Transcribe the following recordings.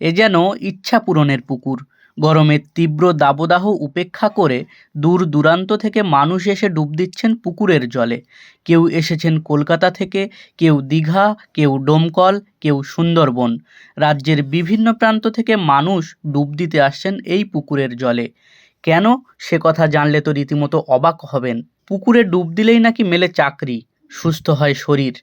এ যেন ইচ্ছা পূরণের পুকুর। গরমের তীব্র দাবদাহ উপেক্ষা করে দূর দূরান্ত থেকে মানুষ এসে ডুব দিচ্ছেন পুকুরের জলে। কেউ এসেছেন কলকাতা থেকে, কেউ দীঘা, কেউ ডোমকল, কেউ সুন্দরবন। রাজ্যের বিভিন্ন প্রান্ত থেকে মানুষ ডুব দিতে আসছেন এই পুকুরের জলে। কেন? সে কথা জানলে তো রীতিমতো অবাক হবেন। পুকুরে ডুব দিলেই নাকি মেলে চাকরি, সুস্থ হয় শরীর।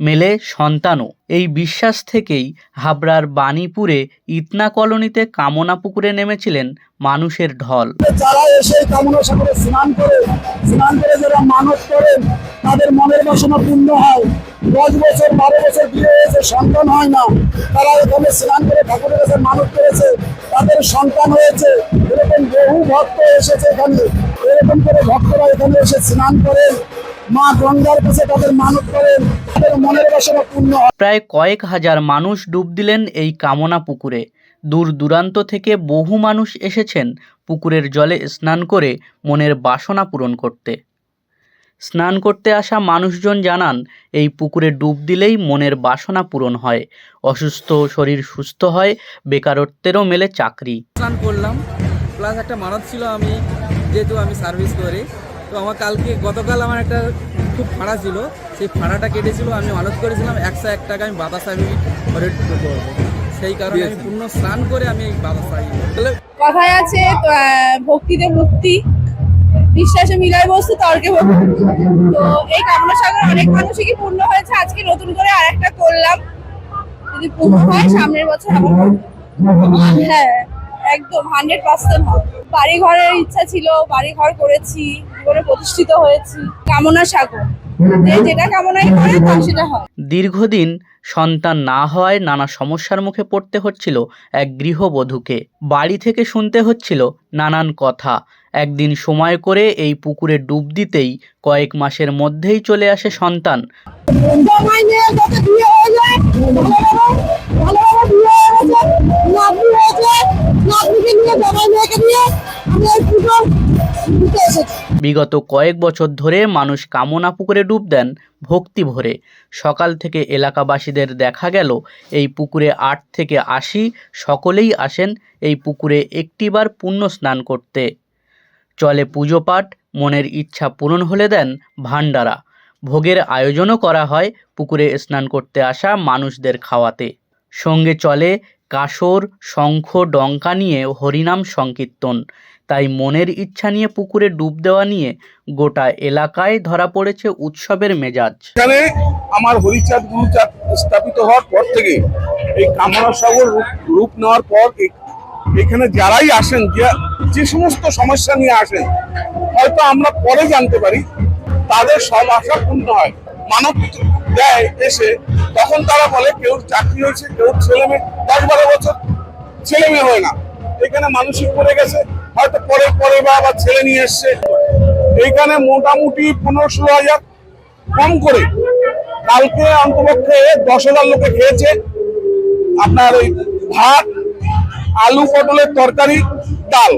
মেলে সন্তানও। এই বিশ্বাস থেকেই হাবড়ার বাণীপুরে ইতনা কলোনিতে কামনা পুকুরে নেমেছিলেন মানুষের ঢল। যারা এসে কামনা সাগরে স্নান করে স্নান করে যারা মানত করেন, তাদের মনের বাসনা পূর্ণ হয়। দশ বছর, বারো বছর বিয়ে হয়েছে, সন্তান হয় না। তারা এখানে স্নান করে ঠাকুরের কাছে মানত করেছে, তাদের সন্তান হয়েছে। এরকম বহু ভক্ত এসেছে এখানে। এরকম করে ভক্তরা এখানে এসে স্নান করেন। মা গঙ্গার কাছে তাদের মানত করেন তাদের মনের বাসনা পূর্ণ প্রায় কয়েক হাজার মানুষ ডুব দিলেন এই কামনা পুকুরে। দূর দূরান্ত থেকে বহু মানুষ এসেছেন পুকুরের জলে স্নান করে মনের বাসনা পূরণ করতে। স্নান করতে আসা মানুষজন জানান এই পুকুরে ডুব দিলেই মনের বাসনা পূরণ হয়। অসুস্থ শরীর সুস্থ হয় বেকারত্বেরও মেলে চাকরি। স্নান করলাম প্লাস একটা মানত ছিল আমি যেহেতু আমি সার্ভিস করি। তো আমার কালকে গতকাল আমার একটা খুব ফাঁড়া ছিল। সেই ফাঁড়াটা কেটেছিল আমি মানত করেছিলাম একশো এক টাকা আমি বাতাস আমি ঘরে করব সেই কারণে আমি পূর্ণ স্নান করে আমি এই বাতাস তাহলে কথায় আছে ভক্তিতে মুক্তি। বিশ্বাসে মিলায় বস্তু তর্কে ভক্তি। তো এই কামনা সাগর অনেক মানুষই কি পূর্ণ হয়েছে? আজকে নতুন করে আরেকটা করলাম। যদি পূর্ণ হয় সামনের বছর আবার হ্যাঁ একদম হান্ড্রেড পার্সেন্ট বাড়ি ঘরের ইচ্ছা ছিল বাড়ি ঘর করেছি। জীবনে প্রতিষ্ঠিত হয়েছি। কামনা সাগর। যেটা কামনাই করে সেটা হয়। দীর্ঘদিন সন্তান না হওয়ায় নানা সমস্যার মুখে পড়তে হচ্ছিল এক গৃহবধূকে। বাড়ি থেকে শুনতে হচ্ছিল নানান কথা। একদিন সময় করে এই পুকুরে ডুব দিতেই কয়েক মাসের মধ্যেই চলে আসে সন্তান। নিয়ে বিগত কয়েক বছর ধরে মানুষ কামনা পুকুরে ডুব দেন ভক্তি ভরে। সকাল থেকে এলাকাবাসীদের দেখা গেল, এই পুকুরে আট থেকে আশি সকলেই আসেন এই পুকুরে একটিবার পুণ্য স্নান করতে। চলে পুজো পাঠ, মনের ইচ্ছা পূরণ হলে দেন ভান্ডারা ভোগের আয়োজনও করা হয় পুকুরে স্নান করতে আসা মানুষদের খাওয়াতে। সঙ্গে চলে কাসর শঙ্খ, ডঙ্কা নিয়ে হরিনাম সংকীর্তন। তাই মনের ইচ্ছা নিয়ে পুকুরে ডুব দেওয়া নিয়ে গোটা এলাকায় ধরা পড়েছে উৎসবের মেজাজ। এখানে আমার হরিচাঁদ গুরুচাঁদ স্থাপিত হওয়ার পর থেকে এই কামনা সাগর রূপ- নেওয়ার পর এখানে যারাই আসেন, যে যে সমস্ত সমস্যা নিয়ে আসেন, হয়তো আমরা পরে জানতে পারি, তাদের সব আশা পূর্ণ হয়। মানব দেয় এসে তখন তারা বলে, কেউ চাকরি হয়েছে, কেউ ছেলে মেয়ে, দশ বারো বছর ছেলে মেয়ে হয় না। এখানে মানসিক পড়ে গেছে, হয়তো পরে পরে বা আবার ছেলে নিয়ে এসছে। এইখানে মোটামুটি পনেরো ষোলো হাজার কম করে। কালকে অন্তপক্ষে দশ হাজার লোকে খেয়েছে। আপনার ওই ভাত, আলু, পটলের তরকারি, ডাল।